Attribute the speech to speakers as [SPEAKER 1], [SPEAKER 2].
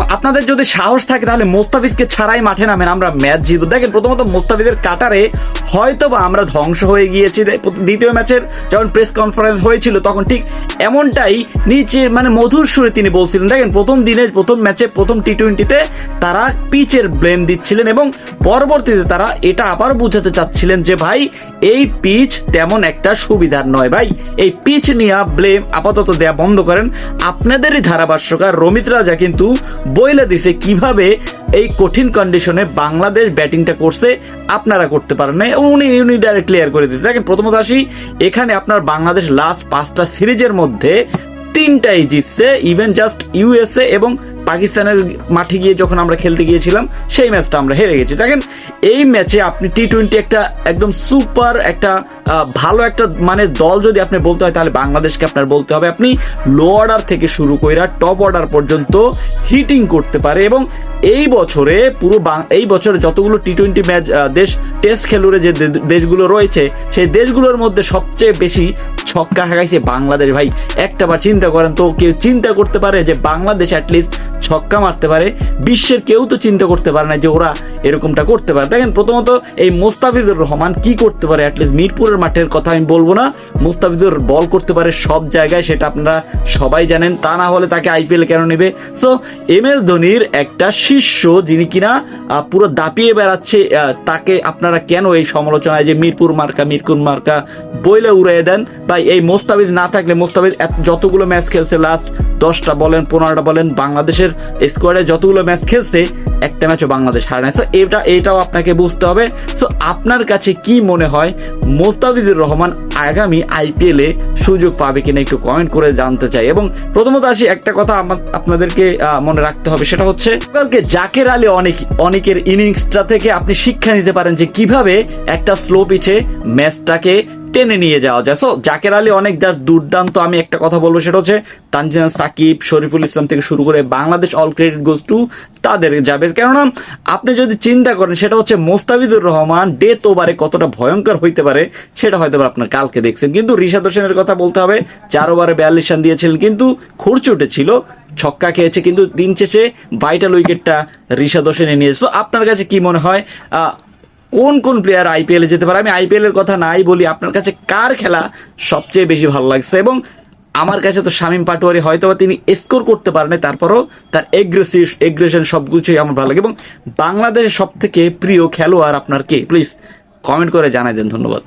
[SPEAKER 1] আপনাদের যদি সাহস থাকে তাহলে মোস্তাফিজকে ছাড়াই মাঠে নামেন, আমরা ম্যাচ জিতবো। দেখেন প্রথমত মোস্তাফিজের কাটারে হয়তো বা আমরা ধ্বংস হয়ে গিয়েছি দ্বিতীয় ম্যাচের যখন প্রেস কনফারেন্স হয়েছিল, তখন ঠিক এমনটাই নিচে মানে মধুর সুরে তিনি বলছিলেন। দেখেন, প্রথম দিনে, প্রথম ম্যাচে, প্রথম টি টোয়েন্টিতে তারা পিচের ব্লেম দিচ্ছিলেন এবং পরবর্তীতে তারা এটা আবার বোঝাতে চাচ্ছিলেন যে, ভাই, এই পিচ তেমন একটা সুবিধার নয়, ভাই। এই পিচ নিয়ে ব্লেম আপাতত দেয়া বন্ধ করেন। আপনাদেরই ধারাভাষ্যকার রমিত রাজা কিন্তু বইলে দিছে কীভাবে এই কঠিন কন্ডিশনে বাংলাদেশ ব্যাটিংটা করছে। আপনারা করতে পারেন না। উনি উনি ডাইরেক্ট ক্লিয়ার করে দিতে দেখেন প্রথমত আসি, এখানে আপনার বাংলাদেশ লাস্ট পাঁচটা সিরিজের মধ্যে তিনটাই জিতছে ইভেন জাস্ট ইউএসএ এবং পাকিস্তানের মাঠে গিয়ে যখন আমরা খেলতে গিয়েছিলাম, সেই ম্যাচটা আমরা হেরে গেছি। দেখেন, এই ম্যাচে আপনি টি টোয়েন্টি একটা একদম সুপার একটা ভালো একটা মানে দল যদি আপনি বলতে হয়, তাহলে বাংলাদেশকে আপনার বলতে হবে। আপনি লো অর্ডার থেকে শুরু কইরা টপ অর্ডার পর্যন্ত হিটিং করতে পারে এবং এই বছরে পুরো এই বছরে যতগুলো টি টোয়েন্টি ম্যাচ দেশ টেস্ট খেলুড়ে যে দেশগুলো রয়েছে, সেই দেশগুলোর মধ্যে সবচেয়ে বেশি ছক্কা হাঁকাইছে বাংলাদেশ। ভাই একটা বার চিন্তা করেন তো, কেউ চিন্তা করতে পারে যে বাংলাদেশ অ্যাটলিস্ট ছক্কা মারতে পারে, বিশ্বের কেউ তো চিন্তা করতে পারে না যে ওরা এরকমটা করতে পারে। দেখেন, প্রথমত এই মোস্তাফিজুর রহমান কি করতে পারে? অ্যাটলিস্ট মিরপুরের মাঠের কথা আমি বলব না। মোস্তাফিজুর বল করতে পারে সব জায়গায়, সেটা আপনারা সবাই জানেন। তা না হলে তাকে আইপিএল কেন নেবে? সো এম এস ধোনির একটা শিষ্য, যিনি কিনা পুরো দাপিয়ে বেড়াচ্ছে তাকে আপনারা কেন এই সমালোচনায় যে মিরপুর মার্কা, মিরকুন মার্কা বইলে উড়িয়ে দেন? ভাই, এই মোস্তাফিজ না থাকলে মোস্তাফিজ যতগুলো ম্যাচ খেলছে লাস্ট দশটা বলেন, পনেরোটা বলেন, বাংলাদেশের স্কোয়াডে যতগুলো ম্যাচ খেলছে, একটা ম্যাচও বাংলাদেশ হারে নাই। সো এটা, এটাও আপনাকে বুঝতে হবে। সো আপনার কাছে কি মনে হয়, মোস্তাফিজুর রহমান আগামী আইপিএল সুযোগ পাবে কিনা একটু কমেন্ট করে জানতে চাই। এবং প্রথমত আসি, একটা কথা আপনাদেরকে মনে রাখতে হবে, সেটা হচ্ছে, কালকে জাকের আলী অনেক, অনেকের ইনিংসটা থেকে আপনি শিক্ষা নিতে পারেন যে কীভাবে একটা স্লো পিচে ম্যাচটাকে টেনে নিয়ে যাওয়া যায়। সো জাকের আলী অনেক যার দুর্দান্ত, আমি একটা কথা বলব সেটা হচ্ছে, তানজিনা সাকিব, শরীফুল ইসলাম থেকে শুরু করে Bangladesh all credit goes to তাদের যাবে কেননা, আপনি যদি চিন্তা করেন, সেটা হচ্ছে মোস্তাফিজুর রহমান, ডেথ ওভারে কতটা ভয়ঙ্কর হইতে পারে, সেটা হয়তো আপনার কালকে দেখছেন। কিন্তু রিশাদ হোসেনের কথা বলতে হবে, চার ওভারে বিয়াল্লিশ রান দিয়েছিলেন, কিন্তু খুরচে উঠেছিল, ছক্কা খেয়েছে, কিন্তু দিন শেষে ভাইটাল উইকেটটা রিশাদ হোসেনে নিয়েছে। আপনার কাছে কি মনে হয় কোন কোন প্লেয়ার আইপিএলে যেতে পারে? আমি আইপিএল এর কথা নাই বলি, আপনার কাছে কার খেলা সবচেয়ে বেশি ভালো লাগছে? এবং আমার কাছে তো শামীম পাটোয়ারি হয়তো বা তিনি স্কোর করতে পারেন তারপরও তার এগ্রেসিভ এগ্রেশন সবকিছুই আমার ভালো লাগে। এবং বাংলাদেশের সব থেকে প্রিয় খেলোয়াড় আপনার কে? প্লিজ কমেন্ট করে জানাই দেন, ধন্যবাদ।